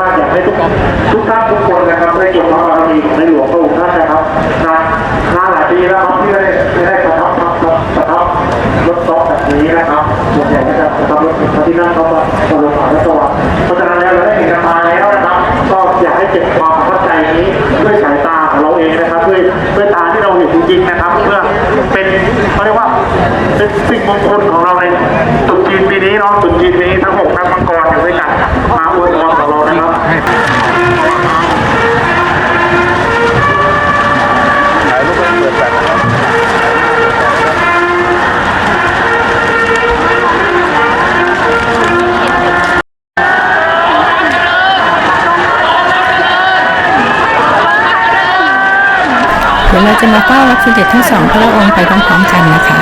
มากอยากให้ทุกทุกท่านทุกคนนะครับได้จดความบารมีในหลวงพระองค์ท่านนะครับนานานหลายปีแล้วครับที่ได้ได้ประทับประทับรถซอฟแบบนี้นะครับส่วนใหญ่ก็จะประทับรถพระที่นั่งเขามาบรมหาราชวังเพราะฉะนั้นแล้วเราได้เห็นกันมาแล้วนะครับ ก็อยากให้เก็บความประทับใจนี้ด้วยสายตาของเราเองนะครับด้วยด้วยตาที่เราเห็นจริงๆนะครับเพื่อเป็นเขาเรียกว่าเป็นสิ่งมงคลของเราในตรุษจีนปีนี้เนาะตรุษจีนปีนี้ทั้ง ดี๋ยวเราจะมาเฝ้ารับเสด็จทั้งสองพระองค์ไปพร้อมๆกันนะคะ